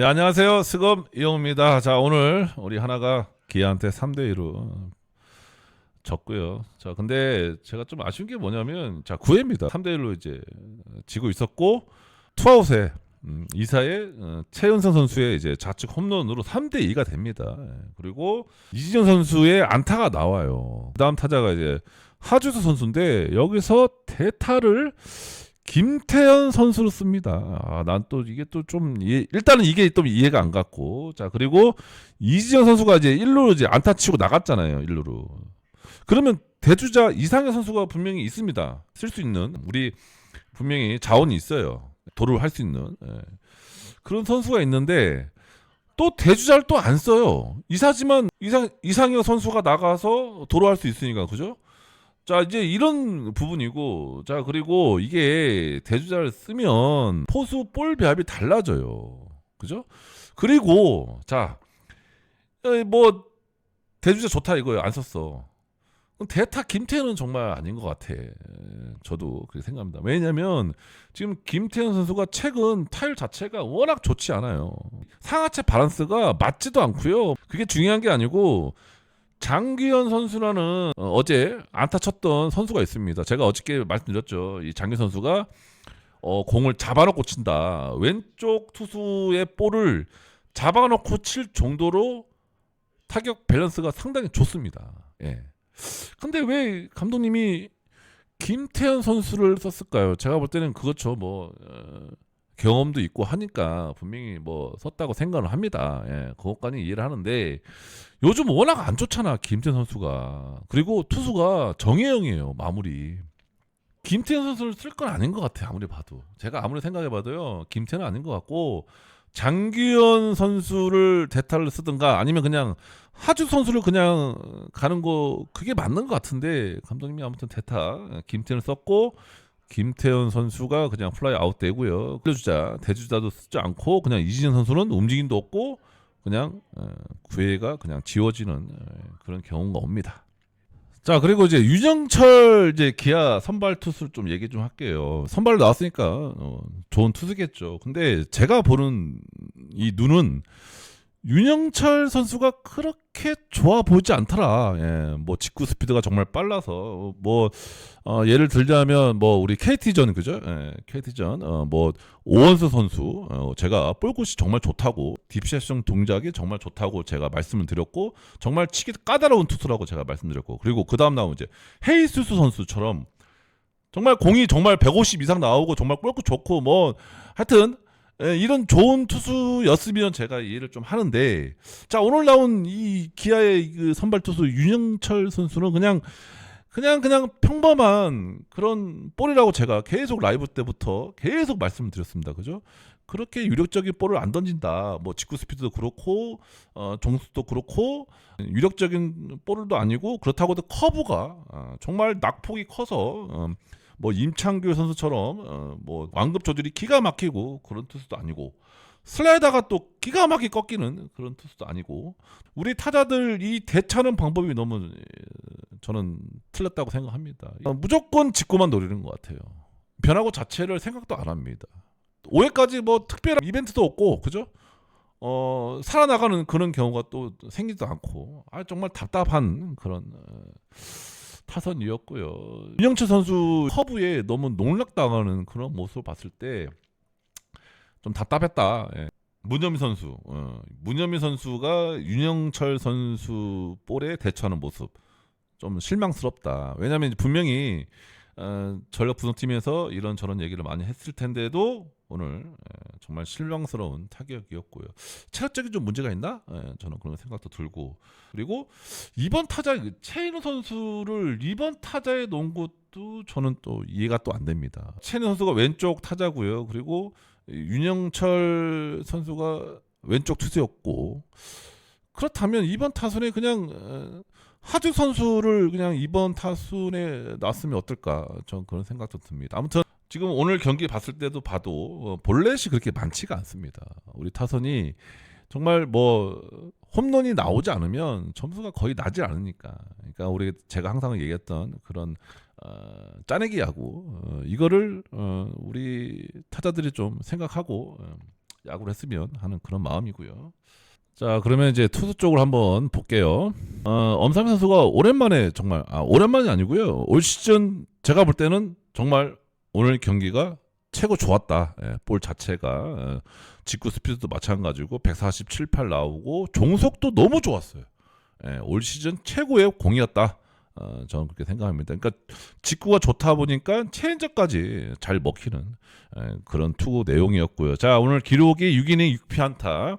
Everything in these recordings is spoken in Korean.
네, 안녕하세요. 스검 이용입니다. 자, 오늘 우리 하나가 기아한테 3대 1로 졌고요. 자, 근데 제가 좀 아쉬운 게 뭐냐면 자, 9회입니다. 3대 1로 이제 지고 있었고 투아웃에 음, 이사의 어, 최은성 선수의 이제 좌측 홈런으로 3대 2가 됩니다. 예, 그리고 이진영 선수의 안타가 나와요. 그다음 타자가 이제 하주수 선수인데 여기서 대타를 김태현 선수로 씁니다. 아, 난 또 이게 또 좀 일단은 이게 또 이해가 안 갔고. 자 그리고 이지영 선수가 이제 1루로 이제 안타 치고 나갔잖아요 1루로. 그러면 대주자 이상현 선수가 분명히 있습니다. 쓸 수 있는. 우리 분명히 자원이 있어요. 도를 할 수 있는. 예. 그런 선수가 있는데 또 대주자를 또 안 써요. 이사지만 이상 이상현 선수가 나가서 도로 할수 있으니까 그죠? 자 이제 이런 부분이고 자 그리고 이게 대주자를 쓰면 포수 볼 배합이 달라져요. 그죠? 그리고 자뭐 대주자 좋다 이거예요. 안 썼어. 대타 김태현은 정말 아닌 것 같아. 저도 그렇게 생각합니다. 왜냐면 지금 김태현 선수가 최근 타율 자체가 워낙 좋지 않아요. 상하체 바란스가 맞지도 않고요. 그게 중요한 게 아니고 장기현 선수라는 어, 어제 안타 쳤던 선수가 있습니다. 제가 어저께 말씀드렸죠. 이 장기현 선수가 어, 공을 잡아놓고 친다. 왼쪽 투수의 볼을 잡아놓고 칠 정도로 타격 밸런스가 상당히 좋습니다. 예. 근데 왜 감독님이 김태현 선수를 썼을까요? 제가 볼 때는 그렇죠. 뭐 어, 경험도 있고 하니까 분명히 뭐 썼다고 생각을 합니다. 예, 그것까지 이해를 하는데 요즘 워낙 안 좋잖아 김태현 선수가 그리고 투수가 정혜영이에요 마무리. 김태현 선수를 쓸 건 아닌 것 같아 아무리 봐도 제가 아무리 생각해봐도요 김태현은 아닌 것 같고 장규현 선수를 대타를 쓰든가 아니면 그냥 하주 선수를 그냥 가는 거 그게 맞는 것 같은데 감독님이 아무튼 대타 김태현을 썼고 김태현 선수가 그냥 플라이 아웃되고요. 끌주자 대주자도 쓰지 않고 그냥 이진현 선수는 움직임도 없고 그냥 어, 구회가 그냥 지워지는 어, 그런 경우가 옵니다. 자 그리고 이제 윤영철 이제 기아 선발 투수를 좀 얘기 좀 할게요. 선발 나왔으니까 어, 좋은 투수겠죠. 근데 제가 보는 이 눈은 윤영철 선수가 그렇게 좋아 보이지 않더라. 예, 뭐 직구 스피드가 정말 빨라서. 뭐 어, 예를 들자면 뭐 우리 KT전 그죠? 예, KT전. 어, 뭐 오원수 선수. 어, 제가 볼굿이 정말 좋다고. 딥샷형 동작이 정말 좋다고 제가 말씀을 드렸고 정말 치기 까다로운 투수라고 제가 말씀드렸고. 그리고 그 다음 나온 이제 헤이스수 선수처럼 정말 공이 정말 150 이상 나오고 정말 볼굿 좋고 뭐 하여튼 예, 이런 좋은 투수였으면 제가 이해를 좀 하는데 자 오늘 나온 이 기아의 그 선발 투수 윤영철 선수는 그냥 그냥 그냥 평범한 그런 볼이라고 제가 계속 라이브 때부터 계속 말씀을 드렸습니다. 그죠? 그렇게 유력적인 볼을 안 던진다. 뭐 직구 스피드도 그렇고 어, 종수도 그렇고 유력적인 볼도 아니고 그렇다고도 커브가 어, 정말 낙폭이 커서 어, 뭐 임창규 선수처럼 어, 뭐 완급 조절이 기가 막히고 그런 투수도 아니고 슬라이더가 또 기가 막히게 꺾이는 그런 투수도 아니고 우리 타자들 이 대차는 방법이 너무 저는 틀렸다고 생각합니다. 무조건 직구만 노리는 것 같아요. 변화구 자체를 생각도 안 합니다. 5회까지 뭐 특별한 이벤트도 없고 그죠? 어 살아나가는 그런 경우가 또 생기지도 않고 아 정말 답답한 그런 어, 타선이었고요. 윤영철 선수 커브에 너무 농락당하는 그런 모습을 봤을 때 좀 답답했다. 예. 문현미 선수, 어, 문현미 선수가 윤영철 선수 볼에 대처하는 모습 좀 실망스럽다. 왜냐하면 분명히 어, 전력 분석팀에서 이런 저런 얘기를 많이 했을 텐데도 오늘 예, 정말 실망스러운 타격이었고요. 체력적인 좀 문제가 있나? 예, 저는 그런 생각도 들고 그리고 이번 타자 최인우 선수를 이번 타자에 놓은 것도 저는 또 이해가 또 안 됩니다. 최인우 선수가 왼쪽 타자고요. 그리고 윤영철 선수가 왼쪽 투수였고 그렇다면 이번 타선에 그냥 어, 하주 선수를 그냥 이번 타순에 놨으면 어떨까? 전 그런 생각도 듭니다. 아무튼 지금 오늘 경기 봤을 때도 봐도 어, 볼넷이 그렇게 많지가 않습니다. 우리 타선이 정말 뭐 홈런이 나오지 않으면 점수가 거의 나지 않으니까. 그러니까 우리 제가 항상 얘기했던 그런 어, 짜내기 야구 어, 이거를 어, 우리 타자들이 좀 생각하고 어, 야구를 했으면 하는 그런 마음이고요. 자 그러면 이제 투수 쪽으로 한번 볼게요. 어, 엄삼 선수가 오랜만에 정말 아 오랜만이 아니고요. 올 시즌 제가 볼 때는 정말 오늘 경기가 최고 좋았다. 예, 볼 자체가 어, 직구 스피드도 마찬가지고 147, 8 나오고 종속도 너무 좋았어요. 예, 올 시즌 최고의 공이었다. 어, 저는 그렇게 생각합니다. 그러니까 직구가 좋다 보니까 체인저까지 잘 먹히는 예, 그런 투구 내용이었고요. 자 오늘 기록이 6이닝 6피안타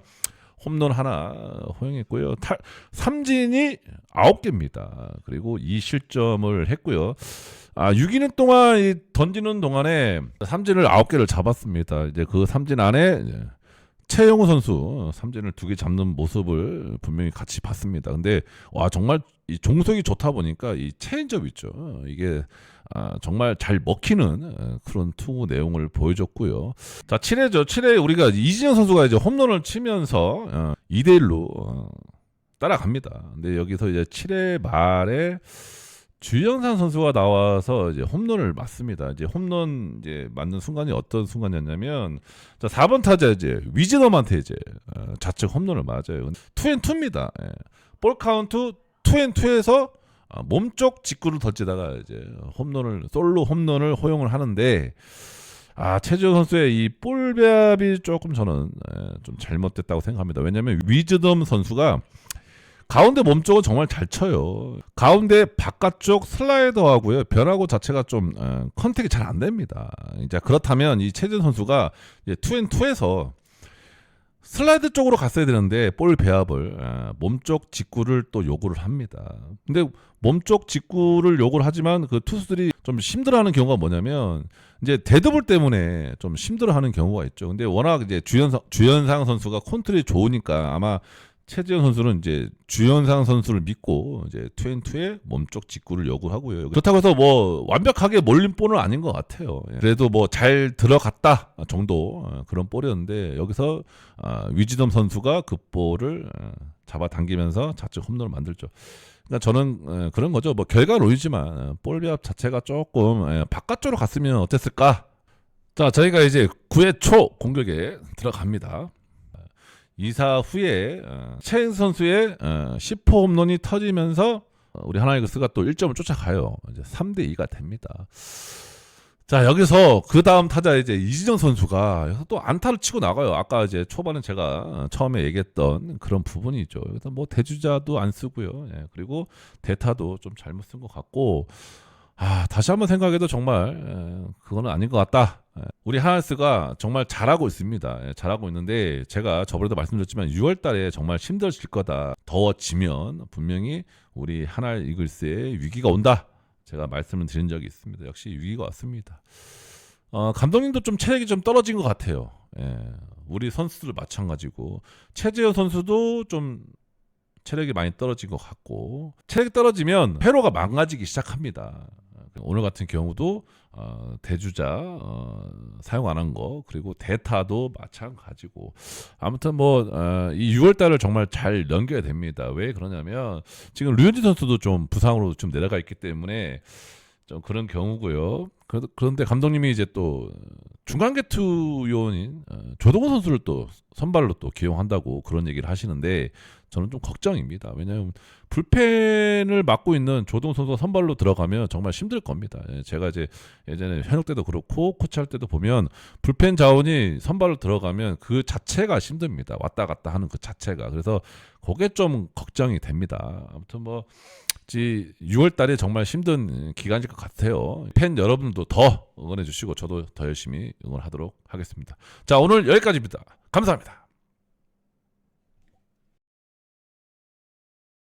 홈런 하나 허용했고요. 탈, 삼진이 9개입니다. 그리고 2실점을 했고요. 아, 6이닝 동안 이 던지는 동안에 삼진을 9개를 잡았습니다. 이제 그 삼진 안에 최영우 선수 삼진을 두 개 잡는 모습을 분명히 같이 봤습니다. 근데 와 정말 이 종속이 좋다 보니까 이 체인지업 있죠. 이게 아, 정말 잘 먹히는 어, 그런 투구 내용을 보여줬고요. 자, 7회죠. 7회 우리가 이진영 선수가 이제 홈런을 치면서 어, 2대 1로 어, 따라갑니다. 근데 여기서 이제 7회 말에 주영상 선수가 나와서 이제 홈런을 맞습니다. 이제 홈런 이제 맞는 순간이 어떤 순간이었냐면 자 4번 타자 이제 위즈덤한테 이제 어, 좌측 홈런을 맞아요. 투앤투입니다. 예. 볼 카운트 투앤투에서 아, 몸쪽 직구를 던지다가 이제 홈런을 솔로 홈런을 허용을 하는데 아 최지호 선수의 이 볼배합이 조금 저는 예, 좀 잘못됐다고 생각합니다. 왜냐하면 위즈덤 선수가 가운데 몸쪽은 정말 잘 쳐요. 가운데 바깥쪽 슬라이더하고요 변화구 자체가 좀 어, 컨택이 잘 안 됩니다. 이제 그렇다면 이 최준 선수가 이제 투앤투에서 슬라이드 쪽으로 갔어야 되는데 볼 배합을 아, 몸쪽 직구를 또 요구를 합니다. 근데 몸쪽 직구를 요구를 하지만 그 투수들이 좀 힘들어하는 경우가 뭐냐면 이제 데드볼 때문에 좀 힘들어하는 경우가 있죠. 근데 워낙 이제 주연상 주연상 선수가 컨트롤이 좋으니까 아마 최지현 선수는 이제 주연상 선수를 믿고 이제 투앤투에 몸쪽 직구를 요구하고요. 그렇다고 해서 뭐 완벽하게 몰린 볼은 아닌 것 같아요. 예. 그래도 뭐 잘 들어갔다 정도 어, 그런 볼이었는데 여기서 아, 위지덤 선수가 그 볼을 어, 잡아당기면서 좌측 홈런을 만들죠. 그러니까 저는 어, 그런 거죠. 뭐 결과론이지만 어, 볼 배합 자체가 조금 예, 바깥쪽으로 갔으면 어땠을까? 자, 저희가 이제 9회 초 공격에 들어갑니다. 2사 후에 어, 최은 선수의 어, 10호 홈런이 터지면서 어, 우리 하나이글스가 또 1점을 쫓아가요. 이제 3대 2가 됩니다. 자 여기서 그 다음 타자 이제 이진영 선수가 여기서 또 안타를 치고 나가요. 아까 이제 초반에 제가 처음에 얘기했던 그런 부분이죠. 여기서 뭐 대주자도 안 쓰고요. 예, 그리고 대타도 좀 잘못 쓴 것 같고 아 다시 한번 생각해도 정말 에, 그거는 아닌 것 같다. 에, 우리 하나스가 정말 잘하고 있습니다. 예, 잘하고 있는데 제가 저번에도 말씀드렸지만 6월 달에 정말 힘들어질 거다. 더워지면 분명히 우리 하나 이글스의 위기가 온다. 제가 말씀을 드린 적이 있습니다. 역시 위기가 왔습니다. 어, 감독님도 좀 체력이 좀 떨어진 것 같아요. 예, 우리 선수들 마찬가지고 최재현 선수도 좀 체력이 많이 떨어진 것 같고 체력이 떨어지면 회로가 망가지기 시작합니다. 오늘 같은 경우도 어, 대주자 어, 사용 안 한 거 그리고 대타도 마찬가지고 아무튼 뭐이 어, 6월 달을 정말 잘 넘겨야 됩니다. 왜 그러냐면 지금 류현진 선수도 좀 부상으로 좀 내려가 있기 때문에 좀 그런 경우고요. 그- 그런데 감독님이 이제 또 중간 개투 요원인 어, 조동호 선수를 또 선발로 또 기용한다고 그런 얘기를 하시는데 저는 좀 걱정입니다. 왜냐하면 불펜을 맡고 있는 조동 선수가 선발로 들어가면 정말 힘들 겁니다. 예, 제가 이제 예전에 현역 때도 그렇고 코치할 때도 보면 불펜 자원이 선발로 들어가면 그 자체가 힘듭니다. 왔다 갔다 하는 그 자체가 그래서 그게 좀 걱정이 됩니다. 아무튼 뭐 6월 달에 정말 힘든 기간일 것 같아요. 팬 여러분도 더 응원해 주시고 저도 더 열심히 응원하도록 하겠습니다. 자, 오늘 여기까지입니다. 감사합니다.